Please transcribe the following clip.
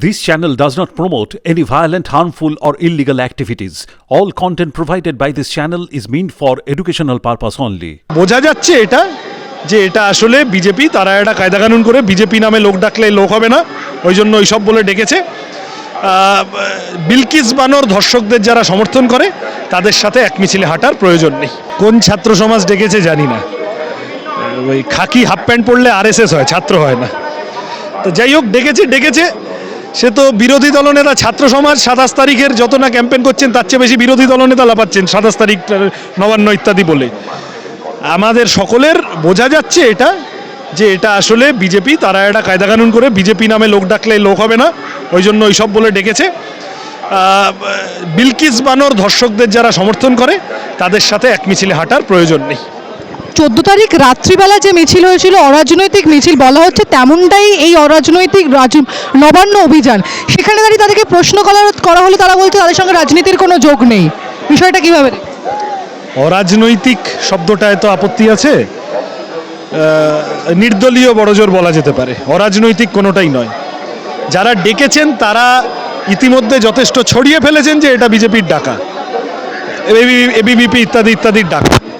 This channel does not promote any violent, harmful, or illegal activities. All content provided by this channel is meant for educational purpose only. বোঝা যাচ্ছে এটা যে এটা আসলে BJP তারা একটা কায়দা কানুন করে বিজেপি নামে লোক ডাকলে লোক হবে না ওই জন্য ওইসব বলে ডেকেছে। বিলকিস বানর ধর্ষকদের যারা সমর্থন করে তাদের সাথে এক মিছিলে হাঁটার প্রয়োজন নেই। কোন ছাত্র সমাজ ডেকেছে জানি না। ওই খাকি হাফ প্যান্ট পরলে আরএসএস হয় ছাত্র হয় না। তো যাই হোক ডেকেছে ডেকেছে। সে তো বিরোধী দলনেতা, ছাত্র সমাজ সাতাশ তারিখের যত না ক্যাম্পেন করছেন, তার চেয়ে বেশি বিরোধী দলনেতা লাপাচ্ছেন সাতাশ তারিখ নবান্ন ইত্যাদি বলে। আমাদের সকলের বোঝা যাচ্ছে এটা, যে এটা আসলে বিজেপি, তারা একটা কায়দা কানুন করে, বিজেপি নামে লোক ডাকলে লোক হবে না, ওই জন্য ওইসব বলে ডেকেছে। বিলকিস বানর ধর্ষকদের যারা সমর্থন করে, তাদের সাথে এক মিছিলে হাঁটার প্রয়োজন নেই। চোদ্দ তারিখ রাত্রিবেলা যে মিছিল হয়েছিল, অরাজনৈতিক মিছিল বলা হচ্ছে, তেমনটাই এই অরাজনৈতিক রাজ- নবান্ন অভিযান। সেখানে দাঁড়িয়ে তাদেরকে প্রশ্ন করা হলো তারা বলছে, তাদের সঙ্গে রাজনীতির কোনো যোগ নেই। বিষয়টা কীভাবে? অরাজনৈতিক শব্দটায় তো আপত্তি আছে। নির্দলীয় বড়জোর বলা যেতে পারে। অরাজনৈতিক কোনোটাই নয়। যারা ডেকেছেন, তারা ইতিমধ্যে যথেষ্ট ছড়িয়ে ফেলেছেন যে এটা বিজেপির ডাকা। এবিভিপি ইত্যাদি ইত্যাদির ডাকা।